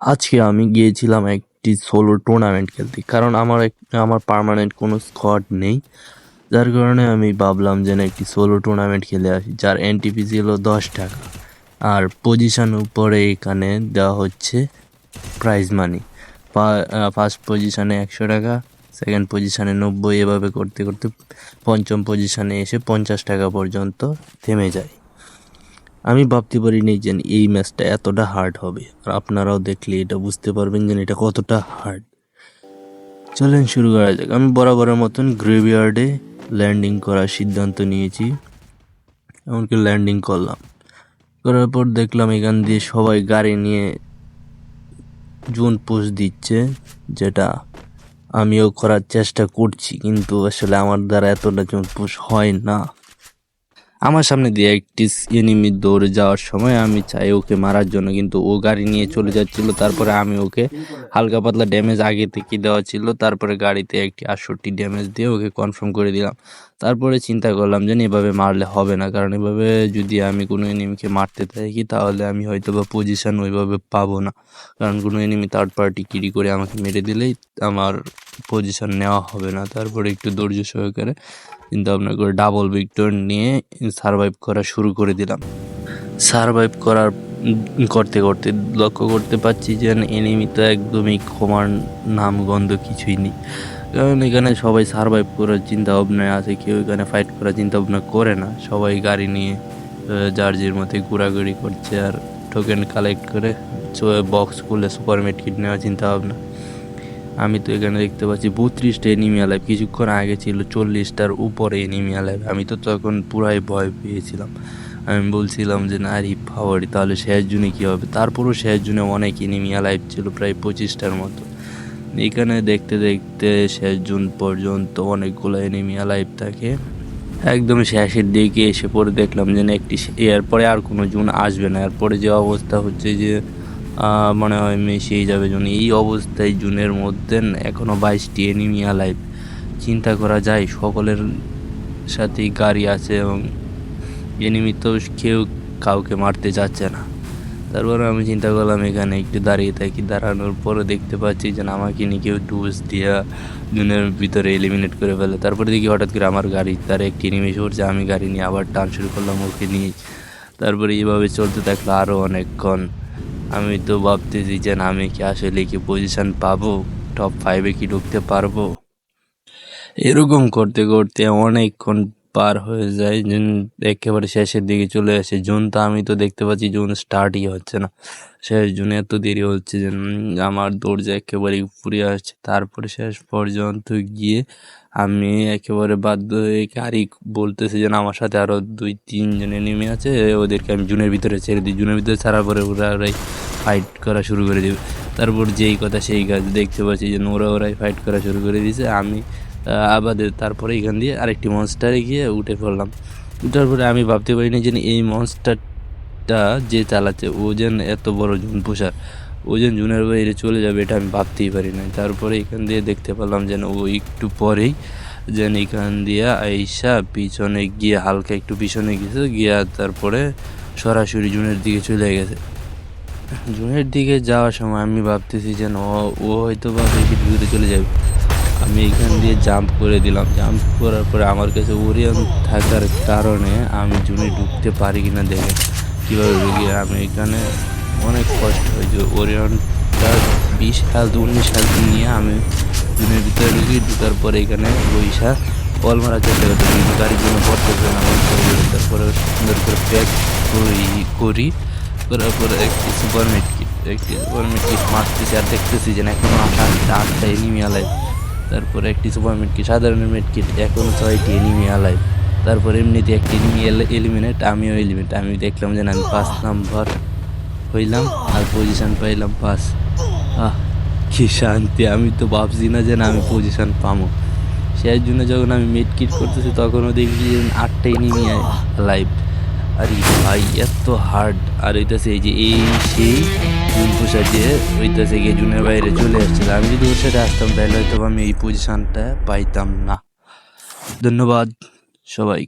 আজকে আমি গিয়েছিলাম একটি সোলো টুর্নামেন্ট খেলতে। কারণ আমার এক, আমার পার্মানেন্ট কোনো স্কোয়াড নেই। যার কারণে আমি ভাবলাম যে না, একটি সোলো টুর্নামেন্ট খেলে আসি, যার এনটিপি ছিল দশ টাকা। আর পজিশন উপরে এখানে দেওয়া হচ্ছে প্রাইজ মানি ফার্স্ট পজিশানে একশো টাকা সেকেন্ড পজিশানে নব্বই, এভাবে করতে করতে পঞ্চম পজিশানে এসে পঞ্চাশ টাকা পর্যন্ত থেমে যায়। আমি ভাবতে পারিনি যে এই ম্যাচটা এতটা হার্ড হবে। আর আপনারাও দেখলে এটা বুঝতে পারবেন যে এটা কতটা হার্ড চলেন শুরু করা যাক। আমি বরাবরের মতন গ্রেভিয়ার্ডে ল্যান্ডিং করার সিদ্ধান্ত নিয়েছি। এমনকি ল্যান্ডিং করলাম। করার পর দেখলাম এখান দিয়ে সবাই গাড়ি নিয়ে জুন পোষ দিচ্ছে, যেটা আমিও করার চেষ্টা করছি, কিন্তু আসলে আমার দ্বারা এতটা জুন পোষ হয় না। আমার সামনে দিয়ে একটি এনিমি দৌড়ে যাওয়ার সময় আমি চাই ওকে মারার জন্য, কিন্তু ও গাড়ি নিয়ে চলে যাচ্ছিল, তারপরে আমি ওকে হালকা পাতলা ড্যামেজ আগে থেকে দেওয়া ছিল, তারপরে গাড়িতে একটি আটষট্টি ড্যামেজ দিয়ে ওকে কনফার্ম করে দিলাম। তারপরে চিন্তা করলাম যে এভাবে মারলে হবে না, কারণ এভাবে যদি আমি কোনো এনিমিকে মারতে থাকি, তাহলে আমি হয়তো বা পজিশন ওইভাবে পাবো না। কারণ কোনো এনিমি থার্ড পার্টি কিরি করে আমাকে মেরে দিলেই আমার পজিশন নেওয়া হবে না। তারপরে একটু ধৈর্য সহকারে চিন্তা ভাবনা করে ডাবল ভিক্টর নিয়ে সারভাইভ করা শুরু করে দিলাম। সারভাইভ করার করতে করতে লক্ষ্য করতে পারছি যে এনিমি তো একদমই নাম গন্ধ কিছুই নেই। কারণ এখানে সবাই সারভাইভ করার চিন্তা ভাবনায় আছে, কেউ এখানে ফাইট করার চিন্তা ভাবনা করে না। সবাই গাড়ি নিয়ে জার্জির মধ্যে ঘোরাঘুরি করছে আর টোকেন কালেক্ট করে বক্স খুলে সুপার কিট নেওয়ার চিন্তা ভাবনা। আমি তো এখানে দেখতে পাচ্ছি বত্রিশটা এনিমি অ্যালাইভ কিছুক্ষণ আগে ছিল চল্লিশটার উপরে এনিমি অ্যালাইভ আমি তো তখন পুরাই ভয় পেয়েছিলাম। আমি বলছিলাম যে, না আরে ফাওয়ারি তাহলে শেষ জুনে কী হবে? তারপরও শেষ জুনে অনেক এনিমি অ্যালাইভ ছিল, প্রায় পঁচিশটার মতো। এখানে দেখতে দেখতে শেষ জুন পর্যন্ত অনেকগুলো এনিমি অ্যালাইভ থাকে। একদম শেষের দিকে এসে পরে দেখলাম যে, না, একটি এরপরে আর কোনো জুন আসবে না। এরপরে যে অবস্থা হচ্ছে যে মনে হয় মিশিয়ে যাবে জুন। এই অবস্থায় জুনের মধ্যে এখনও বাইশটি এনিমিয়া লাইভ চিন্তা করা যায়, সকলের সাথেই গাড়ি আছে এবং এনিমি তো কেউ কাউকে মারতে যাচ্ছে না। তারপর আমি চিন্তা করলাম, এখানে একটু দাঁড়িয়ে থাকি। দাঁড়ানোর পরে দেখতে পাচ্ছি যে আমাকে নিয়ে কেউ ডুস দিয়া জুনের ভিতরে এলিমিনেট করে ফেলে। তারপরে দেখি হঠাৎ করে আমার গাড়ি, তার একটি নিমিশ পড়ছে আমি গাড়ি নিয়ে আবার টান শুরু করলাম, ওকে নিয়ে। তারপরে এইভাবে চলতে থাকল আরও অনেকক্ষণ। আমি তো ভাবতেছি যে আমি কি আসলে কি পজিশন পাবো? টপ ফাইভে কি ঢুকতে পারব? এরকম করতে করতে অনেকক্ষণ পার হয়ে যায়, জুন একেবারে শেষের দিকে চলে আসে। জুন তো আমি তো দেখতে পাচ্ছি জুন স্টার্টই হচ্ছে না। শেষ জুনে এত দেরি হচ্ছে যে আমার দরজা একেবারে উপরে আসছে। তারপরে শেষ পর্যন্ত গিয়ে আমি একেবারে বাধ্য হয়ে গাড়ি বলতেছে যে আমার সাথে আরও দুই তিনজন নেমে আছে। ওদেরকে আমি জুনের ভিতরে ছেড়ে দিই। জুনের ভিতরে ছাড়ার পরে ওরা ওরাই ফাইট করা শুরু করে দেবে। তারপর যেই কথা সেই কাজ দেখতে পাচ্ছি যে ওরা ওরাই ফাইট করা শুরু করে দিয়েছে। আমি আবাদে তারপরে এখান দিয়ে আরেকটি মনস্টারে গিয়ে উঠে পড়লাম। উঠার পরে আমি ভাবতে পারিনি যে এই মনস্টারটা যে চালাচ্ছে, ও যেন এত বড় জুন পোষার ও যেন জুনের বাইরে চলে যাবে এটা আমি ভাবতেই পারি না তারপরে এখান দিয়ে দেখতে পেলাম যেন ও একটু পরেই যেন এখান দিয়ে আইসা পিছনে গিয়ে হালকা একটু পিছনে গেছে, গিয়া তারপরে সরাসরি জুনের দিকে চলে গেছে। জুনের দিকে যাওয়ার সময় আমি ভাবতেছি যেন ও- ও হয়তো বা বেশি দূরে চলে যাবে। আমি এখান দিয়ে জাম্প করে দিলাম। জাম্প করার পরে আমার কাছে ওরিয়ন থাকার কারণে আমি জুনে ঢুকতে পারি কিনা দেখে কীভাবে ঢুকি। আমি এখানে অনেক কষ্ট হয় যে ওরিয়নটা বিশ হেলথ উনিশ হেলথ নিয়ে আমি জুনের ভিতরে ঢুকি। ঢুকার পরে এখানে বৈশা কল চেষ্টা করতে কিন্তু গাড়ির জন্য পড়তেছে না। তারপরে সুন্দর করে প্যাক করি করি। করার পরে একটি সুপার মিট কিট একটি সুপার মিট কিট মারতেছি আর দেখতেছি যে এখনও আটটা আটটা এনিমি তারপরে একটি সুপার মিট কিট সাধারণ মিট কিট এখনও ছয়টি এনিমি আলাই তারপর এমনিতে একটি এনিমি এলিমিনেট আমিও এলিমিনেট আমি দেখলাম যে আমি পাঁচ নাম্বার হইলাম আর পজিশন পাইলাম পাঁচ আহ, কি শান্তি, আমি তো ভাবছি না যে না, আমি পজিশন পাবো সেই জন্য যখন আমি মিড কিট করতেছি, তখনও দেখছি যে আটটা এনিমি লাইভ আরে ভাই, এত হার্ড আর হইতাছে এই যে এই সেই পোষা দিয়ে হইতাছে গিয়ে জুনের বাইরে চলে এসেছিলাম। আমি যদি ওর সাথে আসতাম, তাহলে হয়তো আমি এই পজিশনটা পাইতাম না। ধন্যবাদ সবাই